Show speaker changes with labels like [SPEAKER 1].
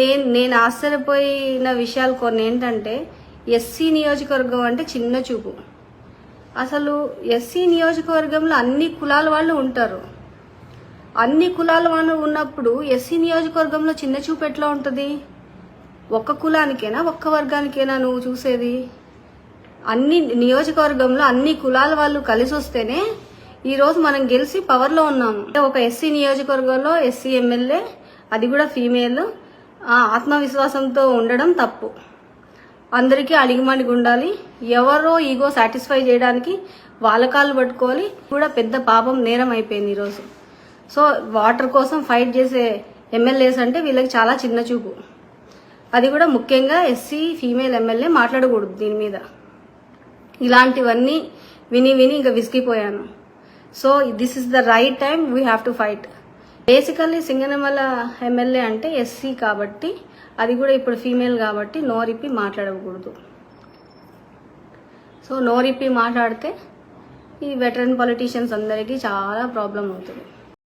[SPEAKER 1] నేను నేను ఆశ్చర్యపోయిన విషయాలు కొన్ని ఏంటంటే ఎస్సీ నియోజకవర్గం అంటే చిన్న చూపు. అసలు ఎస్సీ నియోజకవర్గంలో అన్ని కులాల వాళ్ళు ఉంటారు. అన్ని కులాల వాళ్ళు ఉన్నప్పుడు ఎస్సీ నియోజకవర్గంలో చిన్న చూపు ఎట్లా ఉంటుంది? ఒక్క కులానికేనా ఒక్క వర్గానికేనా నువ్వు చూసేది? అన్ని నియోజకవర్గంలో అన్ని కులాల వాళ్ళు కలిసి వస్తేనే ఈరోజు మనం గెలిచి పవర్లో ఉన్నాము. అంటే ఒక ఎస్సీ నియోజకవర్గంలో ఎస్సీ ఎమ్మెల్యే అది కూడా ఫీమేల్ ఆత్మవిశ్వాసంతో ఉండడం తప్పు. అందరికీ అలిగిమణిగి ఉండాలి ఎవరో ఈగో సాటిస్ఫై చేయడానికి వాళ్ళ కాళ్ళు పట్టుకోవాలి. కూడా పెద్ద పాపం నేరం అయిపోయింది ఈరోజు. సో వాటర్ కోసం ఫైట్ చేసే ఎమ్మెల్యేస్ అంటే వీళ్ళకి చాలా చిన్న చూపు. అది కూడా ముఖ్యంగా ఎస్సీ ఫీమేల్ ఎమ్మెల్యే మాట్లాడకూడదు దీని మీద. ఇలాంటివన్నీ విని విని ఇంకా విసిగిపోయాను. So this is the right time we have to fight basically Singanamala MLA అంటే ఎస్సీ కాబట్టి అది కూడా ఇప్పుడు ఫీమేల్ కాబట్టి నోరిప్పి మాట్లాడకూడదు. సో నోరిప్పి మాట్లాడితే ఈ వెటరన్ పొలిటీషియన్స్ అందరికీ చాలా ప్రాబ్లం అవుతుంది.